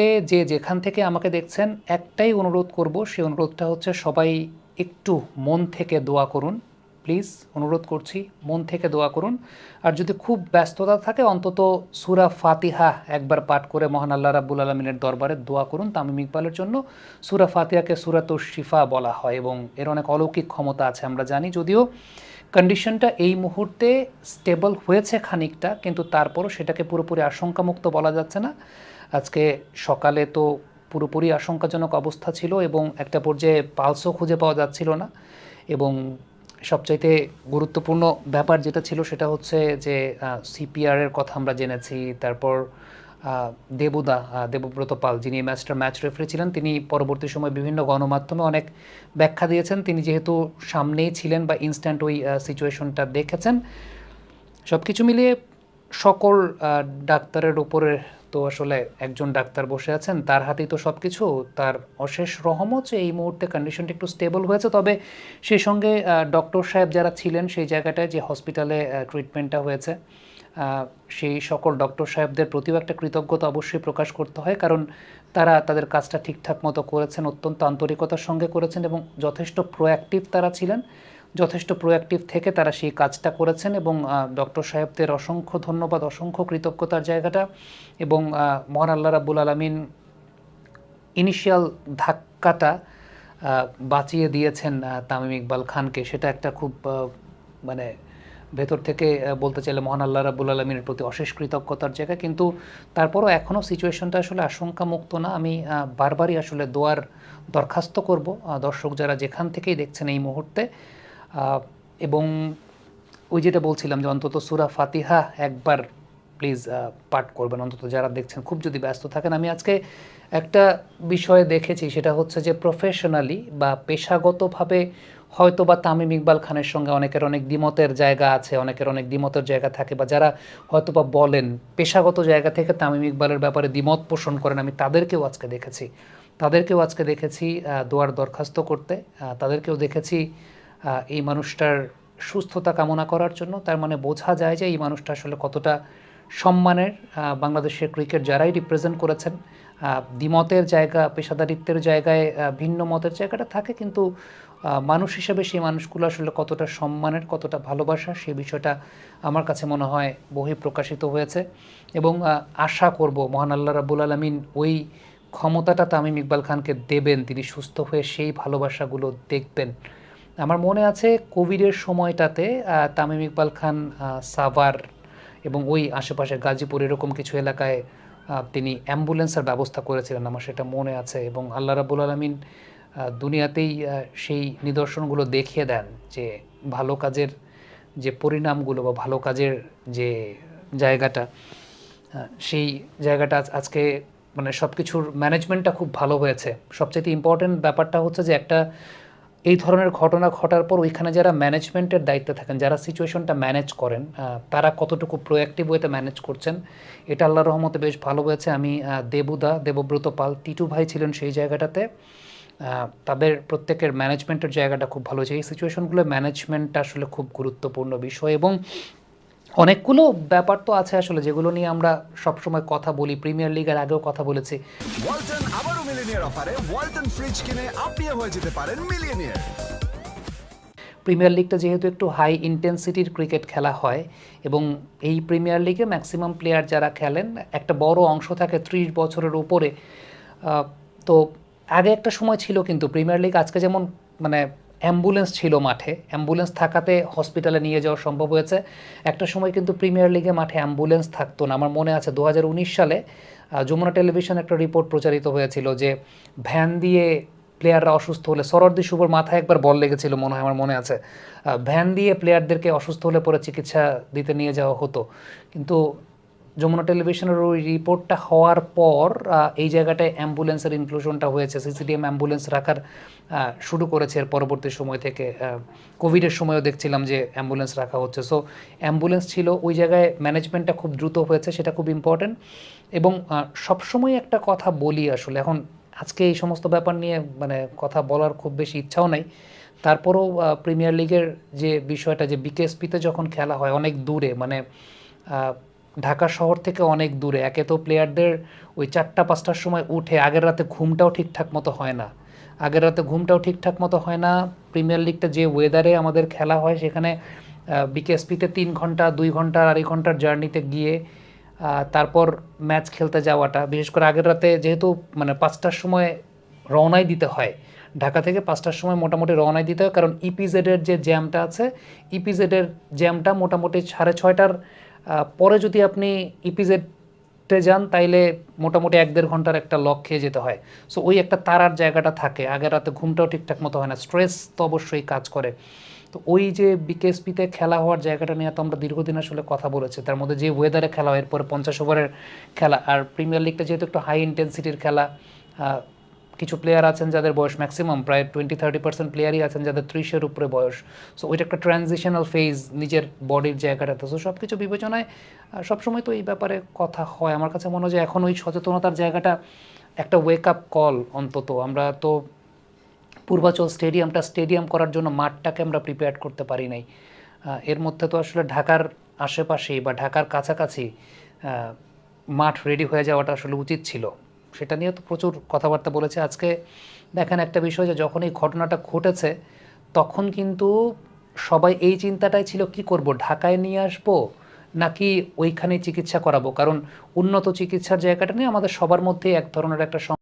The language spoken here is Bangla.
মুহূর্তে যে যেখান থেকে আমাকে দেখছেন, একটাই অনুরোধ করব, সেই অনুরোধটা হচ্ছে সবাই একটু মন থেকে দোয়া করুন। প্লিজ, অনুরোধ করছি, মন থেকে দোয়া করুন। আর যদি খুব ব্যস্ততা থাকে, অন্তত সুরা ফাতিহা একবার পাঠ করে মহান আল্লাহ রাব্বুল আলমিনের দরবারে দোয়া করুন তামিম ইকবালের জন্য। সুরা ফাতিহাকে সুরাত শিফা বলা হয় এবং এর অনেক অলৌকিক ক্ষমতা আছে, আমরা জানি। যদিও কন্ডিশনটা এই মুহূর্তে স্টেবল হয়েছে খানিকটা, কিন্তু তারপরও সেটাকে পুরোপুরি আশঙ্কামুক্ত বলা যাচ্ছে না। আজকে সকালে তো পুরোপুরি আশঙ্কাজনক অবস্থা ছিল এবং একটা পর্যায়ে পালসও খুঁজে পাওয়া যাচ্ছিল না। এবং সবচাইতে গুরুত্বপূর্ণ ব্যাপার যেটা ছিল সেটা হচ্ছে যে সিপিআরের কথা আমরা জেনেছি। তারপর দেবুদা দেবব্রত পাল যিনি এই ম্যাচটার ম্যাচ রেফারি ছিলেন, তিনি পরবর্তী সময় বিভিন্ন গণমাধ্যমে অনেক ব্যাখ্যা দিয়েছেন। তিনি যেহেতু সামনেই ছিলেন বা ইনস্ট্যান্ট ওই সিচুয়েশনটা দেখেছেন। সব কিছু মিলিয়ে সকল ডাক্তারের উপরে তো আসলে একজন ডাক্তার বসে আছেন, তার হাতেই তো সব কিছু তার অশেষ রহমত এই মুহূর্তে কন্ডিশনটা একটু স্টেবল হয়েছে। তবে সেই সঙ্গে ডক্টর সাহেব যারা ছিলেন সেই জায়গাটায় যে হসপিটালে ট্রিটমেন্টটা হয়েছে সেই সকল ডক্টর সাহেবদের প্রতিও একটা কৃতজ্ঞতা অবশ্যই প্রকাশ করতে হয়। কারণ তারা তাদের কাজটা ঠিকঠাক মতো করেছেন, অত্যন্ত আন্তরিকতার সঙ্গে করেছেন এবং যথেষ্ট প্রোঅ্যাক্টিভ তারা ছিলেন। যথেষ্ট প্রোঅ্যাক্টিভ থেকে তারা সেই কাজটা করেছেন এবং ডক্টর সাহেবদের অসংখ্য ধন্যবাদ, অসংখ্য কৃতজ্ঞতার জায়গাটা এবং মহান আল্লাহ রাব্বুল আলমিন ইনিশিয়াল ধাক্কাটা বাঁচিয়ে দিয়েছেন তামিম ইকবাল খানকে। সেটা একটা খুব মানে ভেতর থেকে বলতে চাইলে মহান আল্লাহ রাব্বুল আলমিনের প্রতি অশেষ কৃতজ্ঞতার জায়গা। কিন্তু তারপরও এখনও সিচুয়েশনটা আসলে আশঙ্কামুক্ত না। আমি বারবারই আসলে দোয়ার দরখাস্ত করব। দর্শক যারা যেখান থেকেই দেখছেন এই মুহূর্তে এবং ওই যেটা বলছিলাম যে অন্তত সুরা ফাতিহা একবার প্লিজ পাঠ করবেন। অন্তত যারা দেখছেন, খুব যদি ব্যস্ত থাকেন, আমি আজকে একটা বিষয়ে দেখেছি, সেটা হচ্ছে যে প্রফেশনালি বা পেশাগতভাবে হয়তো বা তামিম ইকবাল খানের সঙ্গে অনেকের অনেক দ্বিমতের জায়গা আছে, অনেকের অনেক দ্বিমতের জায়গা থাকে বা যারা হয়তো বা বলেন, পেশাগত জায়গা থেকে তামিম ইকবালের ব্যাপারে দ্বিমত পোষণ করেন, আমি তাদেরকেও আজকে দেখেছি। তাদেরকেও আজকে দেখেছি দোয়ার দরখাস্ত করতে তাদেরকেও দেখেছি এই মানুষটার সুস্থতা কামনা করার জন্য। তার মানে বোঝা যায় যে এই মানুষটা আসলে কতটা সম্মানের বাংলাদেশের ক্রিকেট যারাই রিপ্রেজেন্ট করেছেন দ্বিমতের জায়গা, পেশাদারিত্বের জায়গায় ভিন্ন মতের জায়গাটা থাকে, কিন্তু মানুষ হিসেবে সেই মানুষগুলো আসলে কতটা সম্মানের, কতটা ভালোবাসা সেই বিষয়টা আমার কাছে মনে হয় বহি প্রকাশিত হয়েছে। এবং আশা করব মহান আল্লাহ রাবুল আলমিন ওই ক্ষমতাটা তামিম ইকবাল খানকে দেবেন, তিনি সুস্থ হয়ে সেই ভালোবাসাগুলো দেখবেন। আমার মনে আছে কোভিডের সময়টাতে তামিম ইকবাল খান সাভার এবং ওই আশেপাশে গাজীপুর এরকম কিছু এলাকায় তিনি অ্যাম্বুলেন্সের ব্যবস্থা করেছিলেন আমার সেটা মনে আছে এবং আল্লাহ রাবুল আলমিন দুনিয়াতেই সেই নিদর্শনগুলো দেখিয়ে দেন যে ভালো কাজের যে পরিণামগুলো বা ভালো কাজের যে জায়গাটা সেই জায়গাটা আজকে মানে সব কিছুর ম্যানেজমেন্টটা খুব ভালো হয়েছে। সবচেয়ে ইম্পর্টেন্ট ব্যাপারটা হচ্ছে যে একটা এই ধরনের ঘটনা ঘটার পর ওইখানে যারা ম্যানেজমেন্টের দায়িত্বে থাকেন, যারা সিচুয়েশনটা ম্যানেজ করেন তারা কতটুকু প্রোঅ্যাক্টিভ ওয়েতে ম্যানেজ করছেন, এটা আল্লাহ রহমতে বেশ ভালো হয়েছে। আমি দেবুদা, দেবব্রত পাল, টিটু ভাই ছিলেন সেই জায়গাটাতে। তাদের প্রত্যেকের ম্যানেজমেন্টের জায়গাটা খুব ভালো হয়েছে। এই সিচুয়েশনগুলো ম্যানেজমেন্টটা আসলে খুব গুরুত্বপূর্ণ বিষয় এবং অনেকগুলো ব্যাপার তো আছে আসলে যেগুলো নিয়ে আমরা সবসময় কথা বলি। প্রিমিয়ার লিগের আগেও কথা বলেছি। অফারে ওয়ালটন ফ্রিজ কিনে আপনিও হয়ে যেতে পারেন মিলিয়নিয়ার প্রিমিয়ার লিগটা যেহেতু একটু হাই ইন্টেন্সিটির ক্রিকেট খেলা হয়, এবং এই প্রিমিয়ার লিগে ম্যাক্সিমাম প্লেয়ার যারা খেলেন, একটা বড় অংশ থাকে ত্রিশ বছরের উপরে। তো আগে একটা সময় ছিল কিন্তু প্রিমিয়ার লিগ আজকে যেমন মানে অ্যাম্বুলেন্স ছিল মাঠে অ্যাম্বুলেন্স থাকাতে হসপিটালে নিয়ে যাওয়া সম্ভব হয়েছে। একটা সময় কিন্তু প্রিমিয়ার লিগে মাঠে অ্যাম্বুলেন্স থাকতো না। আমার মনে আছে দু হাজার উনিশ সালে যমুনা টেলিভিশন একটা রিপোর্ট প্রচারিত হয়েছিল যে ভ্যান দিয়ে প্লেয়াররা অসুস্থ হলে সরদ্দি শুভর মাথায় একবার বল লেগেছিল মনে হয় আমার মনে আছে। ভ্যান দিয়ে প্লেয়ারদেরকে অসুস্থ হলে পরে চিকিৎসা দিতে নিয়ে যাওয়া হতো। কিন্তু যমুনা টেলিভিশনের ওই রিপোর্টটা হওয়ার পর এই জায়গাটায় অ্যাম্বুলেন্সের ইনক্লুশনটা হয়েছে সিসিডিএম অ্যাম্বুলেন্স রাখার শুরু করেছে এর পরবর্তী সময় থেকে কোভিডের সময়ও দেখছিলাম যে অ্যাম্বুলেন্স রাখা হচ্ছে। সো অ্যাম্বুলেন্স ছিল ওই জায়গায় ম্যানেজমেন্টটা খুব দ্রুত হয়েছে, সেটা খুব ইম্পর্ট্যান্ট এবং সবসময় একটা কথা বলি আসলে, এখন আজকে এই সমস্ত ব্যাপার নিয়ে মানে কথা বলার খুব বেশি ইচ্ছাও নাই। তারপরেও প্রিমিয়ার লিগের যে বিষয়টা, যে বিকেএসপিতে যখন খেলা হয় অনেক দূরে মানে ঢাকা শহর থেকে অনেক দূরে। একে তো প্লেয়ারদের ওই চারটা, পাঁচটার সময় উঠে আগের রাতে ঘুমটাও ঠিকঠাক মতো হয় না। আগের রাতে ঘুমটাও ঠিকঠাক মতো হয় না। প্রিমিয়ার লিগটা যে ওয়েদারে আমাদের খেলা হয়, সেখানে বিকেএসপিতে তিন ঘণ্টা, দুই ঘণ্টা আড়াই ঘণ্টার জার্নিতে গিয়ে তারপর ম্যাচ খেলতে যাওয়াটা, বিশেষ করে আগের রাতে যেহেতু মানে পাঁচটার সময় রওনাই দিতে হয়। ঢাকা থেকে পাঁচটার সময় মোটামুটি রওনাই দিতে হয়, কারণ ইপিজেডের যে জ্যামটা আছে ইপিজেডের জ্যামটা মোটামুটি সাড়ে ছয়টার পরে যদি আপনি ইপিজেডে যান, তাইলে মোটামুটি এক দেড় ঘণ্টার একটা লক খেয়ে যেতে হয়। সো ওই একটা তারার জায়গাটা থাকে। আগের রাতে ঘুমটাও ঠিকঠাক মতো হয় না। স্ট্রেস তো অবশ্যই কাজ করে। তো ওই যে বিকেএসপিতে খেলা হওয়ার জায়গাটা নিয়ে তো আমরা দীর্ঘদিন আসলে কথা বলেছি। তার মধ্যে যে ওয়েদারে খেলা হয়, এরপরে পঞ্চাশ ওভারের খেলা। আর প্রিমিয়ার লিগটা যেহেতু একটু হাই ইন্টেন্সিটির খেলা কিছু প্লেয়ার আছেন যাদের বয়স ম্যাক্সিমাম প্রায় টোয়েন্টি থার্টি পার্সেন্ট প্লেয়ারই আছেন যাদের ত্রিশের উপরে বয়স। সো ওইটা একটা ট্রানজিশনাল ফেজ নিজের বডির জায়গাটাতে। সো সব কিছু বিবেচনায় সবসময় তো এই ব্যাপারে কথা হয়। আমার কাছে মনে হয় যে এখন ওই সচেতনতার জায়গাটা একটা ওয়েক আপ কল অন্তত। আমরা তো পূর্বাচল স্টেডিয়ামটা স্টেডিয়াম করার জন্য মাঠটাকে আমরা প্রিপেয়ার করতে পারি নাই। এর মধ্যে তো আসলে ঢাকার আশেপাশে বা ঢাকার কাছাকাছি মাঠ রেডি হয়ে যাওয়াটা আসলে উচিত ছিল। সেটা নিয়ে তো প্রচুর কথাবার্তা বলেছে। আজকে দেখেন একটা বিষয় যে যখন এই ঘটনাটা ঘটেছে, তখন কিন্তু সবাই এই চিন্তাটাই ছিল, কি করব, ঢাকায় নিয়ে আসব নাকি ওইখানে চিকিৎসা করাবো? কারণ উন্নত চিকিৎসার জায়গাটা নিয়ে আমাদের সবার মধ্যে এক ধরনের একটা